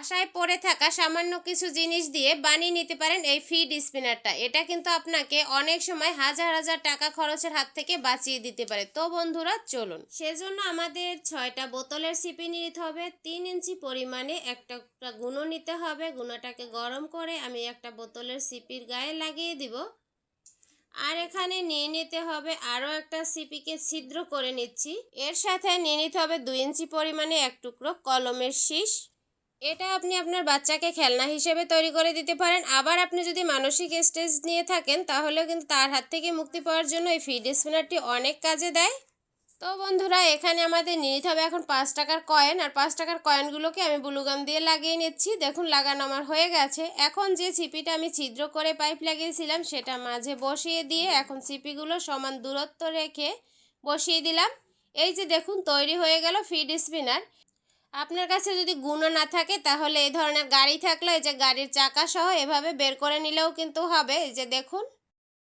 বাসায় পড়ে থাকা সামান্য কিছু জিনিস দিয়ে বানিয়ে নিতে পারেন এই ফিড স্পিনারটা। এটা কিন্তু আপনাকে অনেক সময় হাজার হাজার টাকা খরচের হাত থেকে বাঁচিয়ে দিতে পারে। তো বন্ধুরা, চলুন। সেজন্য আমাদের ছয়টা বোতলের সিপি নিতে হবে। তিন ইঞ্চি পরিমাণে একটা গুঁড়ো নিতে হবে। গুঁড়োটাকে গরম করে আমি একটা বোতলের সিপির গায়ে লাগিয়ে দিব। আর এখানে নিয়ে নিতে হবে আরও একটা সিপিকে ছিদ্র করে নিচ্ছি। এর সাথে নিয়ে নিতে হবে দুই ইঞ্চি পরিমাণে এক টুকরো কলমের শীষ। এটা আপনি আপনার বাচ্চাকে খেলনা হিসেবে তৈরি করে দিতে পারেন। আবার আপনি যদি মানসিক স্টেজ নিয়ে থাকেন, তাহলেও কিন্তু তার হাত থেকে মুক্তি পাওয়ার জন্য এই ফিড স্পিনারটি অনেক কাজে দেয়। তো বন্ধুরা, এখানে আমাদের নিয়ে নিতে হবে এখন পাঁচ টাকার কয়েন। আর পাঁচ টাকার কয়েনগুলোকে আমি ব্লুগাম দিয়ে লাগিয়ে নিচ্ছি। দেখুন, লাগানো আমার হয়ে গেছে। এখন যে ছিপিটা আমি ছিদ্র করে পাইপ লাগিয়েছিলাম, সেটা মাঝে বসিয়ে দিয়ে এখন ছিপিগুলো সমান দূরত্ব রেখে বসিয়ে দিলাম। এই যে দেখুন, তৈরি হয়ে গেল ফিড স্পিনার। আপনার কাছে যদি গুণও না থাকে, তাহলে এই ধরনের গাড়ি থাকলে এই যে গাড়ির চাকা সহ এভাবে বের করে নিলেও কিন্তু হবে। এই যে দেখুন।